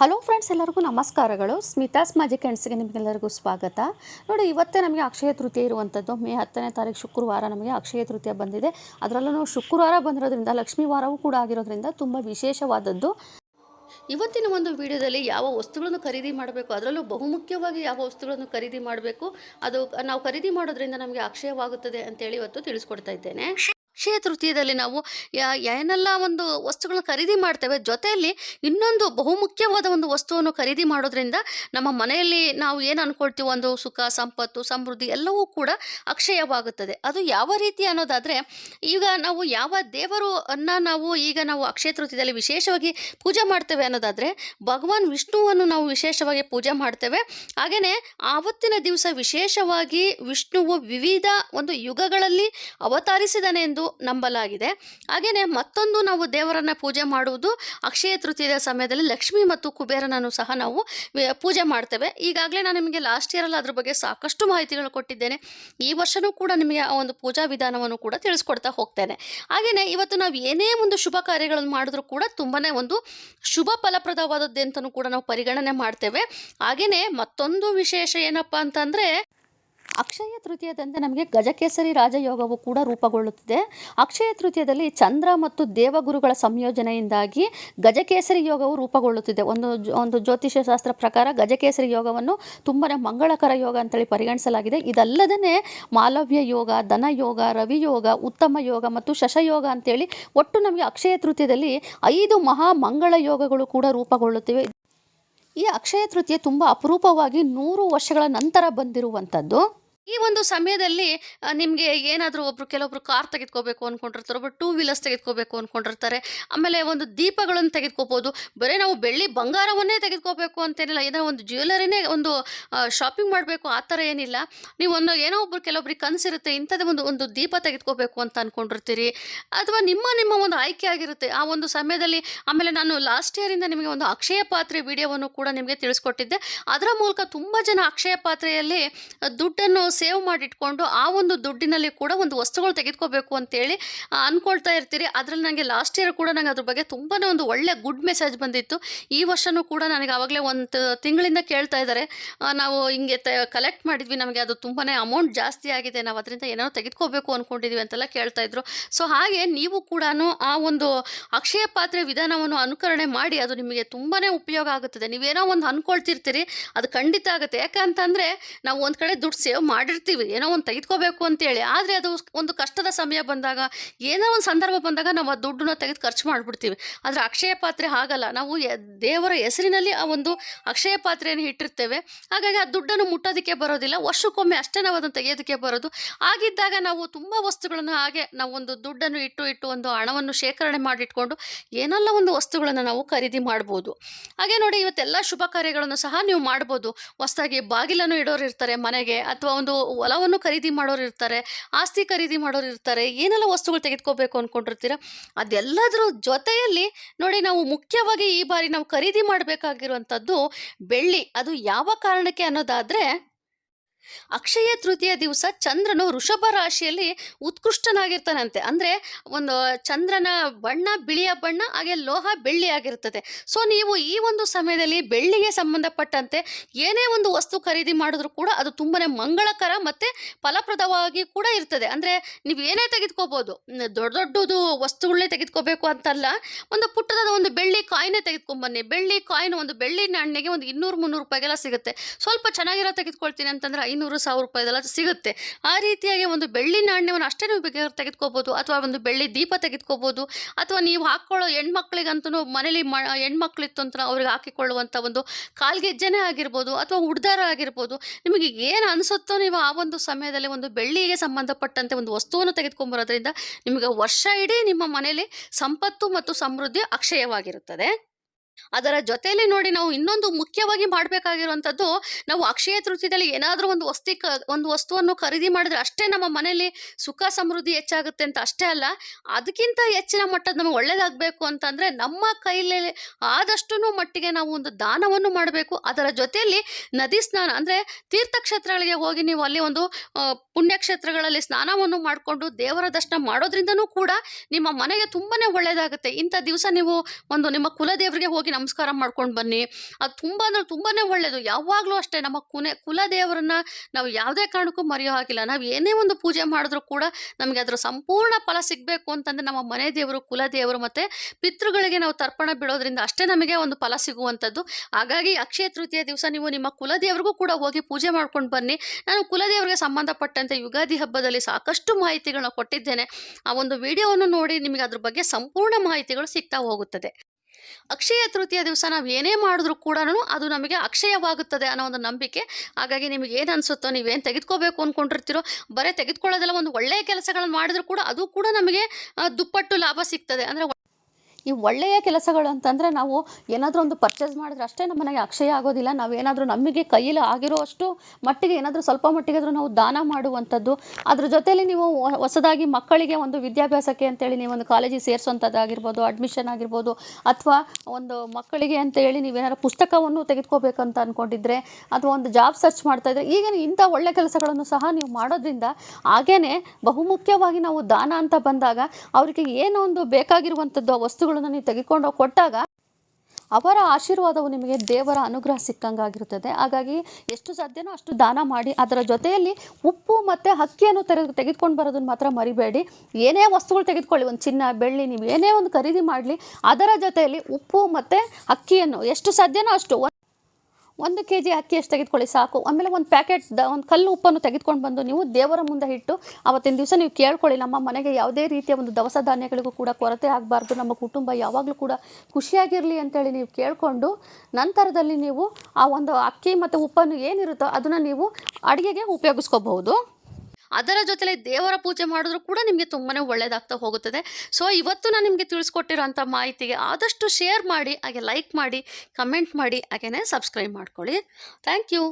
Hello friends, ಎಲ್ಲರಿಗೂ ನಮಸ್ಕಾರಗಳು. Smitha's magic ಕೆಂಡ್ಸ್ಗೆ ನಿಮಗೆಲ್ಲರಿಗೂ ಸ್ವಾಗತ. ನೋಡಿ, ಇವತ್ತೇ ನಮಗೆ ಅಕ್ಷಯ ತೃತೀಯ ಇರುವಂಥದ್ದು ಮೇ ಹತ್ತನೇ ತಾರೀಕು ಶುಕ್ರವಾರ ನಮಗೆ ಅಕ್ಷಯ ತೃತೀಯ ಬಂದಿದೆ. ಅದರಲ್ಲೂ ಶುಕ್ರವಾರ ಬಂದಿರೋದ್ರಿಂದ, ಲಕ್ಷ್ಮೀ ವಾರವೂ ಕೂಡ ಆಗಿರೋದ್ರಿಂದ ತುಂಬ ವಿಶೇಷವಾದದ್ದು. ಇವತ್ತಿನ ಒಂದು ವಿಡಿಯೋದಲ್ಲಿ ಯಾವ ವಸ್ತುಗಳನ್ನು ಖರೀದಿ ಮಾಡಬೇಕು, ಅದರಲ್ಲೂ ಬಹುಮುಖ್ಯವಾಗಿ ಯಾವ ವಸ್ತುಗಳನ್ನು ಖರೀದಿ ಮಾಡಬೇಕು, ಅದು ನಾವು ಖರೀದಿ ಮಾಡೋದ್ರಿಂದ ನಮಗೆ ಅಕ್ಷಯವಾಗುತ್ತದೆ ಅಂತೇಳಿ ಇವತ್ತು ತಿಳಿಸ್ಕೊಡ್ತಾ ಇದ್ದೇನೆ. ಅಕ್ಷಯ ತೃತೀಯದಲ್ಲಿ ನಾವು ಏನೆಲ್ಲ ಒಂದು ವಸ್ತುಗಳನ್ನ ಖರೀದಿ ಮಾಡ್ತೇವೆ, ಜೊತೆಯಲ್ಲಿ ಇನ್ನೊಂದು ಬಹುಮುಖ್ಯವಾದ ಒಂದು ವಸ್ತುವನ್ನು ಖರೀದಿ ಮಾಡೋದ್ರಿಂದ ನಮ್ಮ ಮನೆಯಲ್ಲಿ ನಾವು ಏನು ಅನ್ಕೊಳ್ತೀವೋ ಒಂದು ಸುಖ, ಸಂಪತ್ತು, ಸಮೃದ್ಧಿ ಎಲ್ಲವೂ ಕೂಡ ಅಕ್ಷಯವಾಗುತ್ತದೆ. ಅದು ಯಾವ ರೀತಿ ಅನ್ನೋದಾದರೆ, ಈಗ ನಾವು ಯಾವ ದೇವರು ಅನ್ನ ನಾವು ಈಗ ನಾವು ಅಕ್ಷಯ ತೃತೀಯದಲ್ಲಿ ವಿಶೇಷವಾಗಿ ಪೂಜೆ ಮಾಡ್ತೇವೆ ಅನ್ನೋದಾದರೆ, ಭಗವಾನ್ ವಿಷ್ಣುವನ್ನು ನಾವು ವಿಶೇಷವಾಗಿ ಪೂಜೆ ಮಾಡ್ತೇವೆ. ಹಾಗೆಯೇ ಆವತ್ತಿನ ದಿವಸ ವಿಶೇಷವಾಗಿ ವಿಷ್ಣುವು ವಿವಿಧ ಒಂದು ಯುಗಗಳಲ್ಲಿ ಅವತರಿಸಿದನೆ ಎಂದು ನಂಬಲಾಗಿದೆ. ಹಾಗೆಯೇ ಮತ್ತೊಂದು ನಾವು ದೇವರನ್ನು ಪೂಜೆ ಮಾಡುವುದು ಅಕ್ಷಯ ತೃತೀಯದ ಸಮಯದಲ್ಲಿ ಲಕ್ಷ್ಮಿ ಮತ್ತು ಕುಬೇರನನ್ನು ಸಹ ನಾವು ಪೂಜೆ ಮಾಡ್ತೇವೆ. ಈಗಾಗಲೇ ನಾನು ನಿಮಗೆ ಲಾಸ್ಟ್ ಇಯರಲ್ಲಿ ಅದ್ರ ಬಗ್ಗೆ ಸಾಕಷ್ಟು ಮಾಹಿತಿಗಳು ಕೊಟ್ಟಿದ್ದೇನೆ. ಈ ವರ್ಷವೂ ಕೂಡ ನಿಮಗೆ ಆ ಒಂದು ಪೂಜಾ ವಿಧಾನವನ್ನು ಕೂಡ ತಿಳಿಸ್ಕೊಡ್ತಾ ಹೋಗ್ತೇನೆ. ಹಾಗೆಯೇ ಇವತ್ತು ನಾವು ಏನೇ ಒಂದು ಶುಭ ಕಾರ್ಯಗಳನ್ನು ಮಾಡಿದ್ರೂ ಕೂಡ ತುಂಬಾ ಒಂದು ಶುಭ ಫಲಪ್ರದವಾದದ್ದು ಅಂತಲೂ ಕೂಡ ನಾವು ಪರಿಗಣನೆ ಮಾಡ್ತೇವೆ. ಹಾಗೆಯೇ ಮತ್ತೊಂದು ವಿಶೇಷ ಏನಪ್ಪ ಅಂತಂದರೆ ಅಕ್ಷಯ ತೃತೀಯದಂತೆ ನಮಗೆ ಗಜಕೇಸರಿ ರಾಜಯೋಗವು ಕೂಡ ರೂಪುಗೊಳ್ಳುತ್ತದೆ. ಅಕ್ಷಯ ತೃತೀಯದಲ್ಲಿ ಚಂದ್ರ ಮತ್ತು ದೇವಗುರುಗಳ ಸಂಯೋಜನೆಯಿಂದಾಗಿ ಗಜಕೇಸರಿ ಯೋಗವು ರೂಪುಗೊಳ್ಳುತ್ತಿದೆ. ಒಂದು ಒಂದು ಜ್ಯೋತಿಷ್ಯ ಶಾಸ್ತ್ರ ಪ್ರಕಾರ ಗಜಕೇಸರಿ ಯೋಗವನ್ನು ತುಂಬಾ ಮಂಗಳಕರ ಯೋಗ ಅಂತೇಳಿ ಪರಿಗಣಿಸಲಾಗಿದೆ. ಇದಲ್ಲದೇ ಮಾಲವ್ಯ ಯೋಗ ಧನಯೋಗ ರವಿಯೋಗ ರವಿ ಯೋಗ, ಉತ್ತಮ ಯೋಗ ಮತ್ತು ಶಶಯೋಗ ಅಂತೇಳಿ ಒಟ್ಟು ನಮಗೆ ಅಕ್ಷಯ ತೃತೀಯದಲ್ಲಿ ಐದು ಮಹಾ ಮಂಗಳ ಯೋಗಗಳು ಕೂಡ ರೂಪುಗೊಳ್ಳುತ್ತಿವೆ. ಈ ಅಕ್ಷಯ ತೃತೀಯ ತುಂಬ ಅಪರೂಪವಾಗಿ ನೂರು ವರ್ಷಗಳ ನಂತರ ಬಂದಿರುವಂಥದ್ದು. ಈ ಒಂದು ಸಮಯದಲ್ಲಿ ನಿಮಗೆ ಏನಾದರೂ ಒಬ್ರು ಕೆಲವೊಬ್ರು ಕಾರ್ ತೆಗೆದುಕೋಬೇಕು ಅಂದ್ಕೊಂಡಿರ್ತಾರೆ ಒಬ್ಬರು ಟೂ ವೀಲರ್ಸ್ ತೆಗೆದುಕೋಬೇಕು ಅಂದ್ಕೊಂಡಿರ್ತಾರೆ ಆಮೇಲೆ ಒಂದು ದೀಪಗಳನ್ನು ತೆಗೆದುಕೋಬೋದು, ಬರೀ ನಾವು ಬೆಳ್ಳಿ ಬಂಗಾರವನ್ನೇ ತೆಗೆದುಕೋಬೇಕು ಅಂತೇನಿಲ್ಲ, ಏನೋ ಒಂದು ಜ್ಯುವೆಲರಿನೇ ಒಂದು ಶಾಪಿಂಗ್ ಮಾಡಬೇಕು, ಆ ಥರ ಏನಿಲ್ಲ. ನೀವು ಒಂದು ಏನೋ ಒಬ್ರು ಕೆಲವೊಬ್ರಿಗೆ ಕನಸಿರುತ್ತೆ, ಇಂಥದ್ದೇ ಒಂದು ಒಂದು ದೀಪ ತೆಗೆದುಕೋಬೇಕು ಅಂತ ಅಂದ್ಕೊಂಡಿರ್ತೀರಿ ಅಥವಾ ನಿಮ್ಮ ನಿಮ್ಮ ಒಂದು ಆಯ್ಕೆ ಆಗಿರುತ್ತೆ. ಆ ಒಂದು ಸಮಯದಲ್ಲಿ, ಆಮೇಲೆ ನಾನು ಲಾಸ್ಟ್ ಇಯರಿಂದ ನಿಮಗೆ ಒಂದು ಅಕ್ಷಯ ಪಾತ್ರೆ ವಿಡಿಯೋವನ್ನು ಕೂಡ ನಿಮಗೆ ತಿಳಿಸ್ಕೊಟ್ಟಿದ್ದೆ. ಅದರ ಮೂಲಕ ತುಂಬ ಜನ ಅಕ್ಷಯ ಪಾತ್ರೆಯಲ್ಲಿ ದುಡ್ಡನ್ನು ಸೇವ್ ಮಾಡಿಟ್ಕೊಂಡು ಆ ಒಂದು ದುಡ್ಡಿನಲ್ಲಿ ಕೂಡ ಒಂದು ವಸ್ತುಗಳು ತೆಗೆದುಕೋಬೇಕು ಅಂತೇಳಿ ಅಂದ್ಕೊಳ್ತಾ ಇರ್ತೀರಿ. ಅದರಲ್ಲಿ ನನಗೆ ಲಾಸ್ಟ್ ಇಯರ್ ಕೂಡ ನನಗೆ ಅದ್ರ ಬಗ್ಗೆ ತುಂಬಾ ಒಂದು ಒಳ್ಳೆ ಗುಡ್ ಮೆಸೇಜ್ ಬಂದಿತ್ತು. ಈ ವರ್ಷವೂ ಕೂಡ ನನಗೆ ಆವಾಗಲೇ ಒಂದು ತಿಂಗಳಿಂದ ಕೇಳ್ತಾ ಇದ್ದಾರೆ. ನಾವು ಹಿಂಗೆ ಕಲೆಕ್ಟ್ ಮಾಡಿದ್ವಿ. ನಮಗೆ ಅದು ತುಂಬಾ ಅಮೌಂಟ್ ಜಾಸ್ತಿ ಆಗಿದೆ. ನಾವು ಅದರಿಂದ ಏನೋ ತೆಗೆದುಕೋಬೇಕು ಅಂದ್ಕೊಂಡಿದ್ವಿ ಅಂತೆಲ್ಲ ಕೇಳ್ತಾ ಇದ್ರು. ಸೊ ಹಾಗೆ ನೀವು ಕೂಡ ಆ ಒಂದು ಅಕ್ಷಯ ಪಾತ್ರೆ ವಿಧಾನವನ್ನು ಅನುಕರಣೆ ಮಾಡಿ ಅದು ನಿಮಗೆ ತುಂಬಾ ಉಪಯೋಗ ಆಗುತ್ತದೆ. ನೀವೇನೋ ಒಂದು ಅಂದ್ಕೊಳ್ತಿರ್ತೀರಿ ಅದು ಖಂಡಿತ ಆಗುತ್ತೆ. ಯಾಕಂತಂದರೆ ನಾವು ಒಂದು ಕಡೆ ದುಡ್ಡು ಸೇವ್ ಮಾಡಿರ್ತೀವಿ ಏನೋ ಒಂದು ತೆಗೆದುಕೋಬೇಕು ಅಂತೇಳಿ. ಆದರೆ ಅದು ಒಂದು ಕಷ್ಟದ ಸಮಯ ಬಂದಾಗ, ಏನೋ ಒಂದು ಸಂದರ್ಭ ಬಂದಾಗ ನಾವು ಆ ದುಡ್ಡನ್ನ ತೆಗೆದು ಖರ್ಚು ಮಾಡಿಬಿಡ್ತೀವಿ. ಆದರೆ ಅಕ್ಷಯ ಪಾತ್ರೆ ಹಾಗಲ್ಲ. ನಾವು ದೇವರ ಹೆಸರಿನಲ್ಲಿ ಆ ಒಂದು ಅಕ್ಷಯ ಪಾತ್ರೆಯನ್ನು ಇಟ್ಟಿರ್ತೇವೆ. ಹಾಗಾಗಿ ಆ ದುಡ್ಡನ್ನು ಮುಟ್ಟೋದಕ್ಕೆ ಬರೋದಿಲ್ಲ. ವರ್ಷಕ್ಕೊಮ್ಮೆ ಅಷ್ಟೇ ನಾವು ಅದನ್ನು ತೆಗೆಯೋದಕ್ಕೆ ಬರೋದು. ಆಗಿದ್ದಾಗ ನಾವು ತುಂಬ ವಸ್ತುಗಳನ್ನು ಹಾಗೆ ನಾವು ಒಂದು ದುಡ್ಡನ್ನು ಇಟ್ಟು ಇಟ್ಟು ಒಂದು ಹಣವನ್ನು ಶೇಖರಣೆ ಮಾಡಿಟ್ಕೊಂಡು ಏನೆಲ್ಲ ಒಂದು ವಸ್ತುಗಳನ್ನು ನಾವು ಖರೀದಿ ಮಾಡ್ಬೋದು. ಹಾಗೆ ನೋಡಿ, ಇವತ್ತೆಲ್ಲ ಶುಭ ಕಾರ್ಯಗಳನ್ನು ಸಹ ನೀವು ಮಾಡ್ಬೋದು. ಹೊಸದಾಗಿ ಬಾಗಿಲನ್ನು ಇಡೋರು ಇರ್ತಾರೆ ಮನೆಗೆ, ಅಥವಾ ಒಂದು ಹೊಲವನ್ನು ಖರೀದಿ ಮಾಡೋರು ಇರ್ತಾರೆ, ಆಸ್ತಿ ಖರೀದಿ ಮಾಡೋರು ಇರ್ತಾರೆ, ಏನೆಲ್ಲ ವಸ್ತುಗಳು ತೆಗೆದುಕೋಬೇಕು ಅಂದ್ಕೊಂಡಿರ್ತೀರ ಅದೆಲ್ಲದರ ಜೊತೆಯಲ್ಲಿ ನೋಡಿ ನಾವು ಮುಖ್ಯವಾಗಿ ಈ ಬಾರಿ ನಾವು ಖರೀದಿ ಮಾಡಬೇಕಾಗಿರುವಂಥದ್ದು ಬೆಳ್ಳಿ. ಅದು ಯಾವ ಕಾರಣಕ್ಕೆ ಅನ್ನೋದಾದರೆ ಅಕ್ಷಯ ತೃತೀಯ ದಿವಸ ಚಂದ್ರನು ವೃಷಭ ರಾಶಿಯಲ್ಲಿ ಉತ್ಕೃಷ್ಟನಾಗಿರ್ತಾನಂತೆ. ಅಂದರೆ ಒಂದು ಚಂದ್ರನ ಬಣ್ಣ ಬಿಳಿಯ ಬಣ್ಣ, ಹಾಗೆ ಲೋಹ ಬೆಳ್ಳಿ ಆಗಿರ್ತದೆ ಸೊ ನೀವು ಈ ಒಂದು ಸಮಯದಲ್ಲಿ ಬೆಳ್ಳಿಗೆ ಸಂಬಂಧಪಟ್ಟಂತೆ ಏನೇ ಒಂದು ವಸ್ತು ಖರೀದಿ ಮಾಡಿದ್ರು ಕೂಡ ಅದು ತುಂಬಾ ಮಂಗಳಕರ ಮತ್ತು ಫಲಪ್ರದವಾಗಿ ಕೂಡ ಇರ್ತದೆ. ಅಂದರೆ ನೀವು ಏನೇ ತೆಗೆದುಕೋಬೋದು. ದೊಡ್ಡ ದೊಡ್ಡದು ವಸ್ತುಗಳನ್ನೇ ತೆಗೆದುಕೋಬೇಕು ಅಂತಲ್ಲ, ಒಂದು ಪುಟ್ಟದ ಒಂದು ಬೆಳ್ಳಿ ಕಾಯಿನೇ ತೆಗೆದುಕೊಂಬನ್ನಿ. ಬೆಳ್ಳಿ ಕಾಯಿನ್ ಒಂದು ಬೆಳ್ಳಿ ನಾಣ್ಯಗೆ ಒಂದು ಇನ್ನೂರು ಮುನ್ನೂರು ರೂಪಾಯಿಗೆಲ್ಲ ಸಿಗುತ್ತೆ. ಸ್ವಲ್ಪ ಚೆನ್ನಾಗಿರೋ ತೆಗೆದುಕೊಳ್ತೀನಿ ಅಂತಂದ್ರೆ ಐನೂರು ಸಾವಿರ ರೂಪಾಯಿದೆಲ್ಲ ಸಿಗುತ್ತೆ. ಆ ರೀತಿಯಾಗಿ ಒಂದು ಬೆಳ್ಳಿ ನಾಣ್ಯವನ್ನು ಅಷ್ಟೇ ನೀವು ಬೇಕಾದ್ರೆ ತೆಗೆದುಕೋಬೋದು, ಅಥವಾ ಒಂದು ಬೆಳ್ಳಿ ದೀಪ ತೆಗೆದುಕೋಬೋದು, ಅಥವಾ ನೀವು ಹಾಕ್ಕೊಳ್ಳೋ ಹೆಣ್ಮಕ್ಳಿಗಂತೂ ಮನೇಲಿ ಮ, ಹೆಣ್ಮಕ್ಳಿತ್ತು ಅಂತ ಅವ್ರಿಗೆ ಹಾಕಿಕೊಳ್ಳುವಂಥ ಒಂದು ಕಾಲ್ಗೆಜ್ಜೆನೇ ಆಗಿರ್ಬೋದು, ಅಥವಾ ಉಡ್ದಾರ ಆಗಿರ್ಬೋದು, ನಿಮಗೆ ಏನು ಅನಿಸುತ್ತೋ ನೀವು ಆ ಒಂದು ಸಮಯದಲ್ಲಿ ಒಂದು ಬೆಳ್ಳಿಗೆ ಸಂಬಂಧಪಟ್ಟಂತೆ ಒಂದು ವಸ್ತುವನ್ನು ತೆಗೆದುಕೊಂಬರೋದ್ರಿಂದ ನಿಮಗೆ ವರ್ಷ ಇಡೀ ನಿಮ್ಮ ಮನೆಯಲ್ಲಿ ಸಂಪತ್ತು ಮತ್ತು ಸಮೃದ್ಧಿ ಅಕ್ಷಯವಾಗಿರುತ್ತದೆ. ಅದರ ಜೊತೆಯಲ್ಲಿ ನೋಡಿ ನಾವು ಇನ್ನೊಂದು ಮುಖ್ಯವಾಗಿ ಮಾಡಬೇಕಾಗಿರುವಂಥದ್ದು, ನಾವು ಅಕ್ಷಯ ತೃತೀಯದಲ್ಲಿ ಏನಾದರೂ ಒಂದು ವಸ್ತಿ ಕ, ಒಂದು ವಸ್ತುವನ್ನು ಖರೀದಿ ಮಾಡಿದ್ರೆ ಅಷ್ಟೇ ನಮ್ಮ ಮನೆಯಲ್ಲಿ ಸುಖ ಸಮೃದ್ಧಿ ಹೆಚ್ಚಾಗುತ್ತೆ ಅಂತ ಅಷ್ಟೇ ಅಲ್ಲ, ಅದಕ್ಕಿಂತ ಹೆಚ್ಚಿನ ಮಟ್ಟದ ನಮಗೆ ಒಳ್ಳೇದಾಗಬೇಕು ಅಂತಂದರೆ ನಮ್ಮ ಕೈಲೇ ಆದಷ್ಟು ಮಟ್ಟಿಗೆ ನಾವು ಒಂದು ದಾನವನ್ನು ಮಾಡಬೇಕು. ಅದರ ಜೊತೆಯಲ್ಲಿ ನದಿ ಸ್ನಾನ ಅಂದರೆ ತೀರ್ಥಕ್ಷೇತ್ರಗಳಿಗೆ ಹೋಗಿ ನೀವು ಅಲ್ಲಿ ಒಂದು ಪುಣ್ಯಕ್ಷೇತ್ರಗಳಲ್ಲಿ ಸ್ನಾನವನ್ನು ಮಾಡಿಕೊಂಡು ದೇವರ ದರ್ಶನ ಮಾಡೋದ್ರಿಂದನೂ ಕೂಡ ನಿಮ್ಮ ಮನೆಗೆ ತುಂಬಾ ಒಳ್ಳೆಯದಾಗುತ್ತೆ ಇಂಥ ದಿವಸ ನೀವು ಒಂದು ನಿಮ್ಮ ಕುಲದೇವರಿಗೆ ಹೋಗಿ ಹೋಗಿ ನಮಸ್ಕಾರ ಮಾಡ್ಕೊಂಡು ಬನ್ನಿ. ಅದು ತುಂಬ ಅಂದರೆ ತುಂಬಾ ಒಳ್ಳೆಯದು ಯಾವಾಗಲೂ ಅಷ್ಟೇ ನಮ್ಮ ಕುನೆ ಕುಲದೇವರನ್ನ ನಾವು ಯಾವುದೇ ಕಾರಣಕ್ಕೂ ಮರೆಯೋ ಹಾಗಿಲ್ಲ. ನಾವು ಏನೇ ಒಂದು ಪೂಜೆ ಮಾಡಿದ್ರೂ ಕೂಡ ನಮಗೆ ಅದರ ಸಂಪೂರ್ಣ ಫಲ ಸಿಗಬೇಕು ಅಂತಂದರೆ ನಮ್ಮ ಮನೆ ದೇವರು ಕುಲದೇವರು ಮತ್ತು ಪಿತೃಗಳಿಗೆ ನಾವು ತರ್ಪಣ ಬಿಡೋದ್ರಿಂದ ಅಷ್ಟೇ ನಮಗೆ ಒಂದು ಫಲ ಸಿಗುವಂಥದ್ದು ಹಾಗಾಗಿ ಅಕ್ಷಯ ತೃತೀಯ ದಿವಸ ನೀವು ನಿಮ್ಮ ಕುಲದೇವರಿಗೂ ಕೂಡ ಹೋಗಿ ಪೂಜೆ ಮಾಡ್ಕೊಂಡು ಬನ್ನಿ. ನಾನು ಕುಲದೇವರಿಗೆ ಸಂಬಂಧಪಟ್ಟಂತೆ ಯುಗಾದಿ ಹಬ್ಬದಲ್ಲಿ ಸಾಕಷ್ಟು ಮಾಹಿತಿಗಳನ್ನ ಕೊಟ್ಟಿದ್ದೇನೆ. ಆ ಒಂದು ವಿಡಿಯೋವನ್ನು ನೋಡಿ ನಿಮಗೆ ಅದ್ರ ಬಗ್ಗೆ ಸಂಪೂರ್ಣ ಮಾಹಿತಿಗಳು ಸಿಗ್ತಾ ಹೋಗುತ್ತದೆ. ಅಕ್ಷಯ ತೃತೀಯ ದಿವಸ ನಾವು ಏನೇ ಮಾಡಿದ್ರೂ ಕೂಡ ಅದು ನಮಗೆ ಅಕ್ಷಯವಾಗುತ್ತದೆ ಅನ್ನೋ ಒಂದು ನಂಬಿಕೆ. ಹಾಗಾಗಿ ನಿಮಗೆ ಏನು ಅನಿಸುತ್ತೋ ನೀವೇನು ತೆಗೆದುಕೋಬೇಕು ಅಂದ್ಕೊಂಡಿರ್ತೀರೋ ಬರೀ ತೆಗೆದುಕೊಳ್ಳೋದೆಲ್ಲ ಒಂದು ಒಳ್ಳೆಯ ಕೆಲಸಗಳನ್ನು ಮಾಡಿದ್ರೂ ಕೂಡ ಅದು ಕೂಡ ನಮಗೆ ದುಪ್ಪಟ್ಟು ಲಾಭ ಸಿಗ್ತದೆ. ಅಂದರೆ ಈ ಒಳ್ಳೆಯ ಕೆಲಸಗಳು ಅಂತಂದರೆ ನಾವು ಏನಾದರೂ ಒಂದು ಪರ್ಚೇಸ್ ಮಾಡಿದ್ರೆ ಅಷ್ಟೇ ನಮ್ಮ ಮನೆಗೆ ಅಕ್ಷಯ ಆಗೋದಿಲ್ಲ. ನಾವೇನಾದರೂ ನಮಗೆ ಕೈಯಲ್ಲಿ ಆಗಿರುವಷ್ಟು ಮಟ್ಟಿಗೆ ಏನಾದರೂ ಸ್ವಲ್ಪ ಮಟ್ಟಿಗಾದರೂ ನಾವು ದಾನ ಮಾಡುವಂಥದ್ದು. ಅದ್ರ ಜೊತೆಯಲ್ಲಿ ನೀವು ಹೊಸದಾಗಿ ಮಕ್ಕಳಿಗೆ ಒಂದು ವಿದ್ಯಾಭ್ಯಾಸಕ್ಕೆ ಅಂತೇಳಿ ನೀವು ಒಂದು ಕಾಲೇಜಿಗೆ ಸೇರಿಸೋಂಥದ್ದಾಗಿರ್ಬೋದು ಅಡ್ಮಿಷನ್ ಆಗಿರ್ಬೋದು, ಅಥವಾ ಒಂದು ಮಕ್ಕಳಿಗೆ ಅಂತ ಹೇಳಿ ನೀವೇನಾದ್ರು ಪುಸ್ತಕವನ್ನು ತೆಗೆದುಕೋಬೇಕಂತ ಅಂದ್ಕೊಂಡಿದ್ರೆ ಅಥವಾ ಒಂದು ಜಾಬ್ ಸರ್ಚ್ ಮಾಡ್ತಾ ಇದ್ರೆ ಈಗ ಇಂಥ ಒಳ್ಳೆ ಕೆಲಸಗಳನ್ನು ಸಹ ನೀವು ಮಾಡೋದ್ರಿಂದ ಹಾಗೇ ಬಹುಮುಖ್ಯವಾಗಿ ನಾವು ದಾನ ಅಂತ ಬಂದಾಗ ಅವರಿಗೆ ಏನೋ ಒಂದು ಬೇಕಾಗಿರುವಂಥದ್ದು ಆ ವಸ್ತುಗಳನ್ನು ನೀವು ತೆಗೆದುಕೊಂಡು ಕೊಟ್ಟಾಗ ಅವರ ಆಶೀರ್ವಾದವು ನಿಮಗೆ ದೇವರ ಅನುಗ್ರಹ ಸಿಕ್ಕಂಗಾಗಿರುತ್ತದೆ. ಹಾಗಾಗಿ ಎಷ್ಟು ಸಾಧ್ಯನೋ ಅಷ್ಟು ದಾನ ಮಾಡಿ, ಅದರ ಜೊತೆಯಲ್ಲಿ ಉಪ್ಪು ಮತ್ತು ಅಕ್ಕಿಯನ್ನು ತೆರೆ, ತೆಗೆದುಕೊಂಡು ಬರೋದನ್ನು ಮಾತ್ರ ಮರಿಬೇಡಿ. ಏನೇ ವಸ್ತುಗಳು ತೆಗೆದುಕೊಳ್ಳಿ, ಒಂದು ಚಿನ್ನ, ಬೆಳ್ಳಿ, ನೀವು ಏನೇ ಒಂದು ಖರೀದಿ ಮಾಡಲಿ, ಅದರ ಜೊತೆಯಲ್ಲಿ ಉಪ್ಪು ಮತ್ತು ಅಕ್ಕಿಯನ್ನು ಎಷ್ಟು ಸಾಧ್ಯನೋ ಅಷ್ಟು ಒಂದು ಕೆ ಜಿ ಅಕ್ಕಿ ಎಷ್ಟು ತೆಗೆದುಕೊಳ್ಳಿ, ಸಾಕು. ಆಮೇಲೆ ಒಂದು ಪ್ಯಾಕೆಟ್ ದ, ಒಂದು ಕಲ್ಲು ಉಪ್ಪನ್ನು ತೆಗೆದುಕೊಂಡು ಬಂದು ನೀವು ದೇವರ ಮುಂದೆ ಇಟ್ಟು, ಅವತ್ತಿನ ದಿವಸ ನೀವು ಕೇಳ್ಕೊಳ್ಳಿ, ನಮ್ಮ ಮನೆಗೆ ಯಾವುದೇ ರೀತಿಯ ಒಂದು ದವಸ ಧಾನ್ಯಗಳಿಗೂ ಕೂಡ ಕೊರತೆ ಆಗಬಾರ್ದು. ನಮ್ಮ ಕುಟುಂಬ ಯಾವಾಗಲೂ ಕೂಡ ಖುಷಿಯಾಗಿರಲಿ ಅಂತೇಳಿ ನೀವು ಕೇಳಿಕೊಂಡು, ನಂತರದಲ್ಲಿ ನೀವು ಆ ಒಂದು ಅಕ್ಕಿ ಮತ್ತು ಉಪ್ಪನ್ನು ಏನಿರುತ್ತೋ ಅದನ್ನು ನೀವು ಅಡುಗೆಗೆ ಉಪಯೋಗಿಸ್ಕೋಬಹುದು. ಅದರ ಜೊತೆಲೆ ದೇವರ ಪೂಜೆ ಮಾಡಿದ್ರು ಕೂಡ ನಿಮಗೆ ತುಂಬಾ ಒಳ್ಳೆಯದಾಗ್ತಾ ಹೋಗುತ್ತದೆ. ಸೊ ಇವತ್ತು ನಾನು ನಿಮಗೆ ತಿಳಿಸ್ಕೊಟ್ಟಿರೋಂಥ ಮಾಹಿತಿಗೆ ಆದಷ್ಟು ಶೇರ್ ಮಾಡಿ, ಹಾಗೆ ಲೈಕ್ ಮಾಡಿ ಕಮೆಂಟ್ ಮಾಡಿ ಹಾಗೆಯೇ ಸಬ್ಸ್ಕ್ರೈಬ್ ಮಾಡ್ಕೊಳ್ಳಿ. Thank you